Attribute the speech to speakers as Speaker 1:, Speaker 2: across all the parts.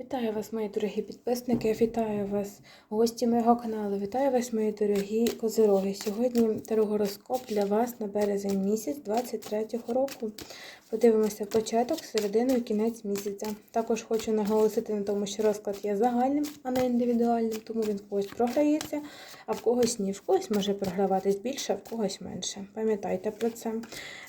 Speaker 1: Вітаю вас, мої дорогі підписники, вітаю вас, гості моєго каналу, вітаю вас, мої дорогі козироги. Сьогодні тарогороскоп для вас на березень місяць 23-го року. Подивимося початок, середину і кінець місяця. Також хочу наголосити на тому, що розклад є загальним, а не індивідуальним, тому він в когось програється, а в когось ні. В когось може програватись більше, а в когось менше. Пам'ятайте про це.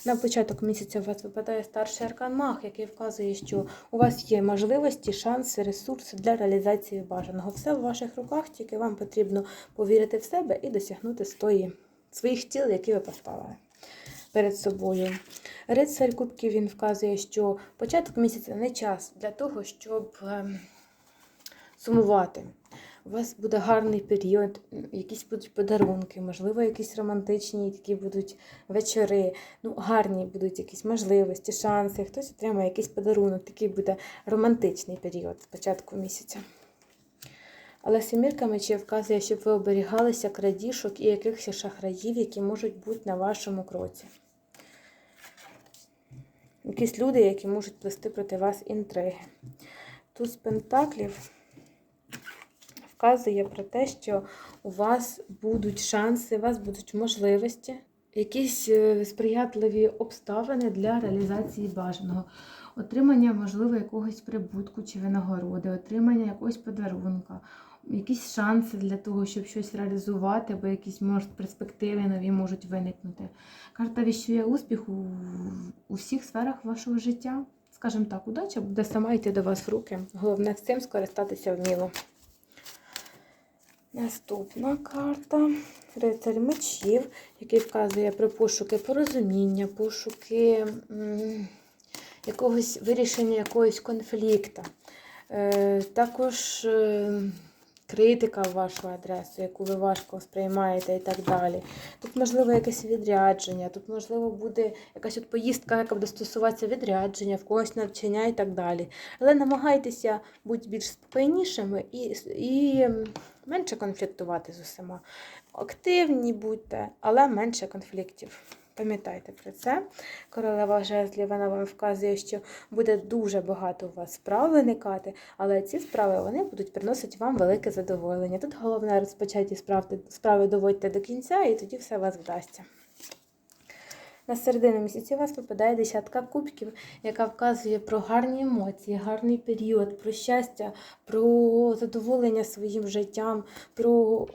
Speaker 1: На початок місяця у вас випадає старший аркан Мах, який вказує, що у вас є можливості, шанси, ресурси для реалізації бажаного. Все в ваших руках, тільки вам потрібно повірити в себе і досягнути стої своїх тіл, які ви поставили перед собою. Рицарь Кубків він вказує, що початок місяця не час для того, щоб ем, сумувати. У вас буде гарний період, якісь будуть подарунки, можливо, якісь романтичні такі будуть вечори. Ну, гарні будуть якісь можливості, шанси. Хтось отримає якийсь подарунок. Такий буде романтичний період з початку місяця. Але семірка мечів вказує, щоб ви оберігалися крадіжок і якихось шахраїв, які можуть бути на вашому кроці. Якісь люди, які можуть плести проти вас інтриги. Тут з пентаклів вказує про те, що у вас будуть шанси, у вас будуть можливості, якісь е, сприятливі обставини для реалізації бажаного. Отримання, можливо, якогось прибутку чи винагороди, отримання якогось подарунка, якісь шанси для того, щоб щось реалізувати, або якісь може, перспективи нові можуть виникнути. Карта віщує успіху в- у всіх сферах вашого життя. Скажімо так, удача буде сама йти до вас в руки. Головне з цим скористатися вміло. Наступна карта Рицарь мечів, який вказує про пошуки порозуміння, пошуки якогось вирішення якогось конфлікту. Е, також е, критика в вашу адресу, яку ви важко сприймаєте і так далі. Тут, можливо, якесь відрядження, тут, можливо, буде якась от поїздка, яка буде стосуватися відрядження, в когось навчання і так далі. Але намагайтеся бути більш спокійнішими і, і менше конфліктувати з усіма. Активні будьте, але менше конфліктів. Пам'ятайте про це. Королева жезлів вона вам вказує, що буде дуже багато у вас справ виникати, але ці справи вони будуть приносити вам велике задоволення. Тут головне розпочаті справи, справи доводьте до кінця, і тоді все у вас вдасться. На середину місяці у вас випадає десятка кубків, яка вказує про гарні емоції, гарний період, про щастя, про задоволення своїм життям, про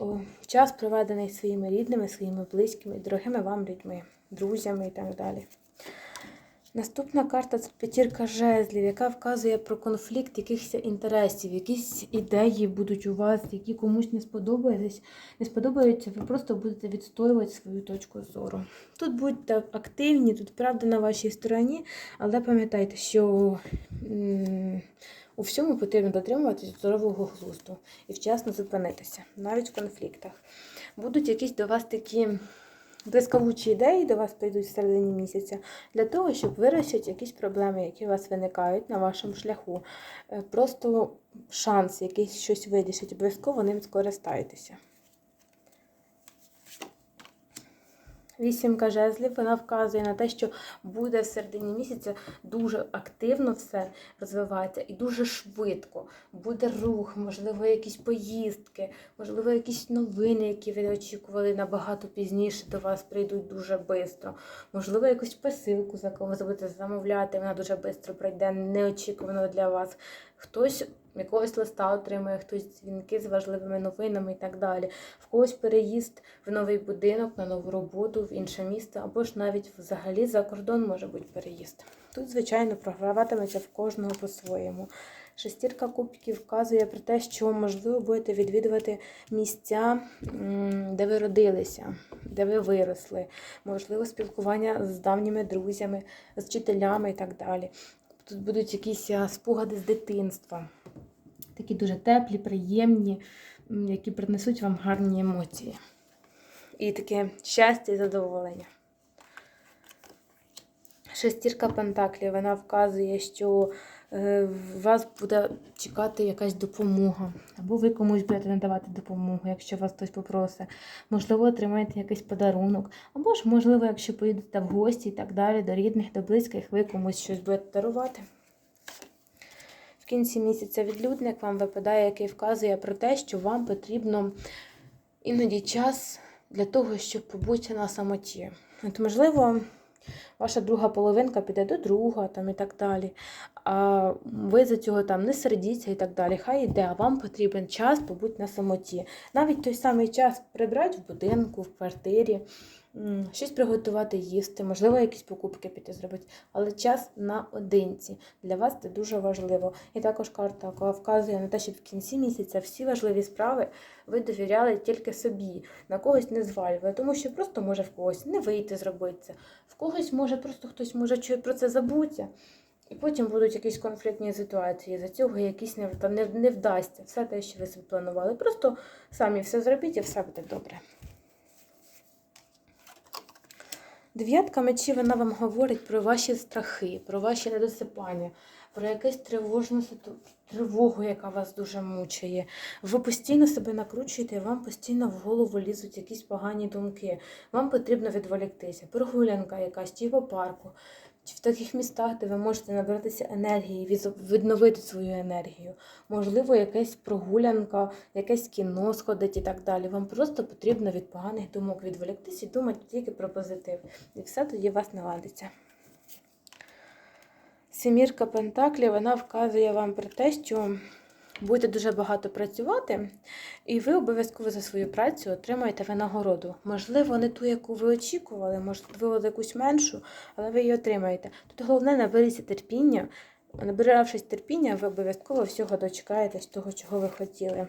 Speaker 1: час, проведений своїми рідними, своїми близькими, дорогими вам людьми, друзями і так далі. Наступна карта це п'ятірка жезлів, яка вказує про конфлікт якихось інтересів, якісь ідеї будуть у вас, які комусь не сподобаються, не сподобаються, ви просто будете відстоювати свою точку зору. Тут будьте активні, тут правда на вашій стороні, але пам'ятайте, що у всьому потрібно дотримуватися здорового глузду і вчасно зупинитися, навіть в конфліктах. Будуть якісь до вас такі блискавучі ідеї до вас прийдуть в середині місяця для того, щоб вирішити якісь проблеми, які у вас виникають на вашому шляху. Е, Просто шанс якийсь щось вирішити, обов'язково ним скористайтеся. Вісімка жезлів вона вказує на те, що буде в середині місяця дуже активно все розвиватися і дуже швидко. Буде рух, можливо, якісь поїздки, можливо, якісь новини, які ви очікували набагато пізніше, до вас прийдуть дуже швидко. Можливо, якусь посилку, за кого ви будете замовляти, вона дуже швидко прийде неочікувано для вас. Хтось якогось листа отримує, хтось дзвінки з важливими новинами і так далі. В когось переїзд в новий будинок, на нову роботу, в інше місто, або ж навіть взагалі за кордон може бути переїзд. Тут, звичайно, програватиметься в кожного по-своєму. Шестірка кубків вказує про те, що, можливо, будете відвідувати місця, де ви родилися, де ви виросли, можливо, спілкування з давніми друзями, з вчителями і так далі. Тут будуть якісь спогади з дитинства, такі дуже теплі, приємні, які принесуть вам гарні емоції. І таке щастя і задоволення. Шестірка Пентаклів, вона вказує, що е, вас буде чекати якась допомога. Або ви комусь будете надавати допомогу, якщо вас хтось попросить. Можливо, отримаєте якийсь подарунок. Або ж, можливо, якщо поїдете в гості і так далі, до рідних, до близьких, ви комусь щось будете дарувати. Кінці місяця відлюдник вам випадає, який вказує про те, що вам потрібно іноді час для того, щоб побути на самоті. От, можливо, ваша друга половинка піде до друга там, і так далі. А ви за цього там не сердіться і так далі. Хай йде, а вам потрібен час побути на самоті. Навіть той самий час прибрати в будинку, в квартирі, щось приготувати їсти, можливо, якісь покупки піти зробити, але час наодинці. Для вас це дуже важливо. І також карта вказує на те, щоб в кінці місяця всі важливі справи ви довіряли тільки собі, на когось не звалювали, тому що просто може в когось не вийти зробити це, в когось може просто хтось може про це забуться. І потім будуть якісь конфліктні ситуації. За цього якісь не, не, не вдасться все те, що ви планували. Просто самі все зробіть і все буде добре. Дев'ятка мечів вона вам говорить про ваші страхи, про ваші недосипання, про якусь тривожну тривогу, яка вас дуже мучає. Ви постійно себе накручуєте, вам постійно в голову лізуть якісь погані думки. Вам потрібно відволіктися. Прогулянка якась ті по парку, чи в таких містах, де ви можете набратися енергії, відновити свою енергію. Можливо, якась прогулянка, якесь кіно сходить і так далі. Вам просто потрібно від поганих думок відволіктися і думати тільки про позитив. І все тоді вас наладиться. Сімірка Пентаклі вона вказує вам про те, що будете дуже багато працювати, і ви обов'язково за свою працю отримаєте винагороду. Можливо, не ту, яку ви очікували, можливо, якусь меншу, але ви її отримаєте. Тут головне наберіться терпіння. Набиравшись терпіння, ви обов'язково всього дочекаєтесь того, чого ви хотіли.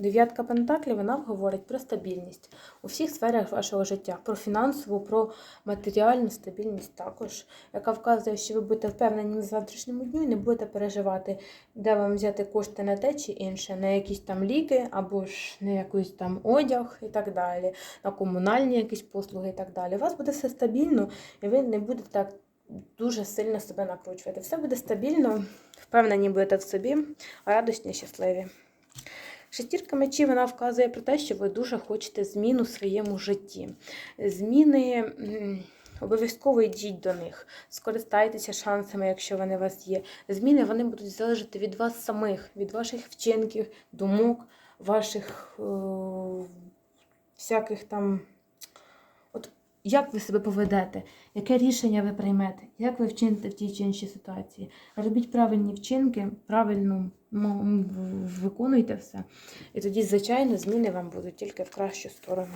Speaker 1: Дев'ятка Пентаклів вона говорить про стабільність у всіх сферах вашого життя, про фінансову, про матеріальну стабільність також, яка вказує, що ви будете впевнені в завтрашньому дню і не будете переживати, де вам взяти кошти на те чи інше, на якісь там ліки, або ж на якийсь там одяг і так далі, на комунальні якісь послуги і так далі. У вас буде все стабільно, і ви не будете так дуже сильно себе накручувати. Все буде стабільно, впевнені будете в собі, радісні, щасливі. Шестірка мечів вона вказує про те, що ви дуже хочете змін у своєму житті. Зміни обов'язково йдіть до них, скористайтеся шансами, якщо вони у вас є. Зміни вони будуть залежати від вас самих, від ваших вчинків, думок, ваших е, всяких там. Як ви себе поведете, яке рішення ви приймете, як ви вчините в тій чи іншій ситуації. Робіть правильні вчинки, правильно виконуйте все. І тоді, звичайно, зміни вам будуть тільки в кращу сторону.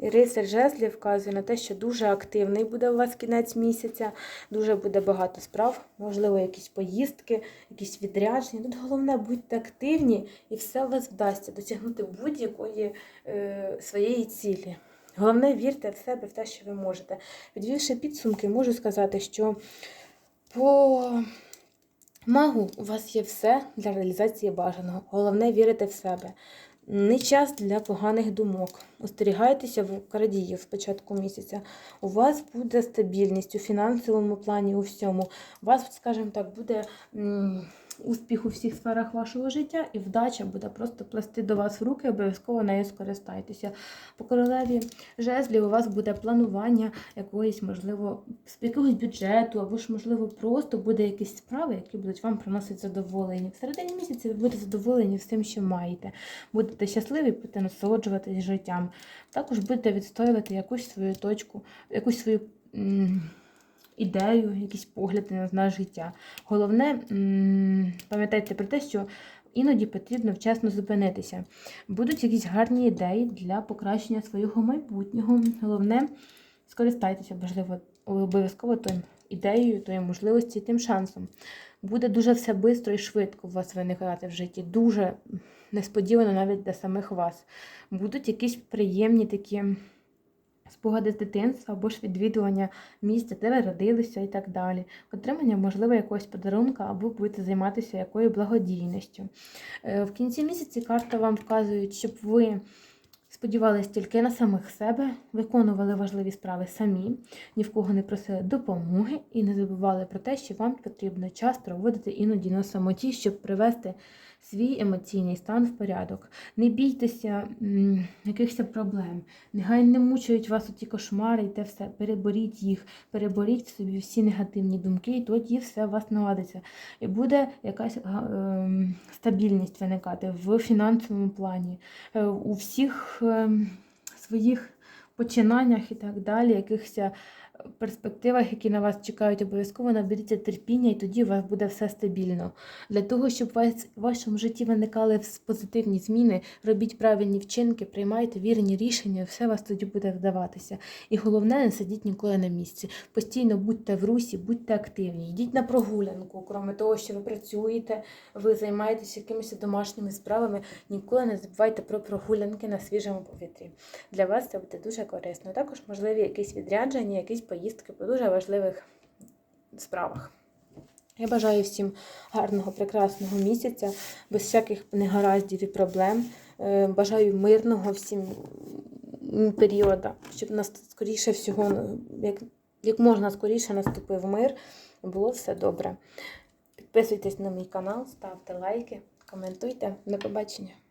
Speaker 1: І рицар жезлів вказує на те, що дуже активний буде у вас кінець місяця, дуже буде багато справ, можливо, якісь поїздки, якісь відрядження. Тут головне будьте активні, і все у вас вдасться досягнути будь-якої е, своєї цілі. Головне, вірте в себе, в те, що ви можете. Підвівши підсумки, можу сказати, що по магу у вас є все для реалізації бажаного. Головне вірити в себе. Не час для поганих думок. Остерігайтеся в крадіїв з початку місяця. У вас буде стабільність у фінансовому плані, у всьому. У вас, скажімо так, буде успіх у всіх сферах вашого життя, і вдача буде просто плести до вас в руки, обов'язково нею скористайтеся. По королеві жезлів у вас буде планування якоїсь, можливо, якогось бюджету, або ж, можливо, просто буде якісь справи, які будуть вам приносити задоволення. В середині місяця ви будете задоволені всім, що маєте. Будете щасливі, будете насолоджуватись життям. Також будете відстоювати якусь свою точку, якусь свою. Ідею, якісь погляди на життя. Головне, пам'ятайте про те, що іноді потрібно вчасно зупинитися. Будуть якісь гарні ідеї для покращення свого майбутнього. Головне, скористайтеся, можливо, обов'язково тим ідеєю, тою можливості, тим шансом. Буде дуже все швидко і швидко у вас виникати в житті. Дуже несподівано навіть для самих вас. Будуть якісь приємні такі спогади з дитинства або ж відвідування місця, де ви родилися і так далі. Отримання, можливо, якогось подарунка або будете займатися якою благодійністю. Е, В кінці місяці карта вам вказує, щоб ви сподівались тільки на самих себе, виконували важливі справи самі, ні в кого не просили допомоги і не забували про те, що вам потрібно час проводити іноді на самоті, щоб привести свій емоційний стан в порядок. Не бійтеся якихось проблем. Нехай не мучають вас оті кошмари і те все. Переборіть їх, переборіть в собі всі негативні думки, і тоді все у вас наладиться. І буде якась ем, стабільність виникати в фінансовому плані, е, у всіх ем, своїх починаннях і так далі, якихось е, перспективах, які на вас чекають, обов'язково наберіться терпіння, і тоді у вас буде все стабільно. Для того, щоб у в вашому житті виникали позитивні зміни, робіть правильні вчинки, приймайте вірні рішення, все вас тоді буде вдаватися. І головне, не сидіть ніколи на місці. Постійно будьте в русі, будьте активні. Йдіть на прогулянку, крім того, що ви працюєте, ви займаєтесь якимись домашніми справами. Ніколи не забувайте про прогулянки на свіжому повітрі. Для вас це буде дуже корисно. Також можливі якісь відрядження, якісь поїздки по дуже важливих справах. Я бажаю всім гарного, прекрасного місяця, без всяких негараздів і проблем. Е, Бажаю мирного всім періоду, щоб нас скоріше всього, як, як можна скоріше наступив мир, було все добре. Підписуйтесь на мій канал, ставте лайки, коментуйте. До побачення.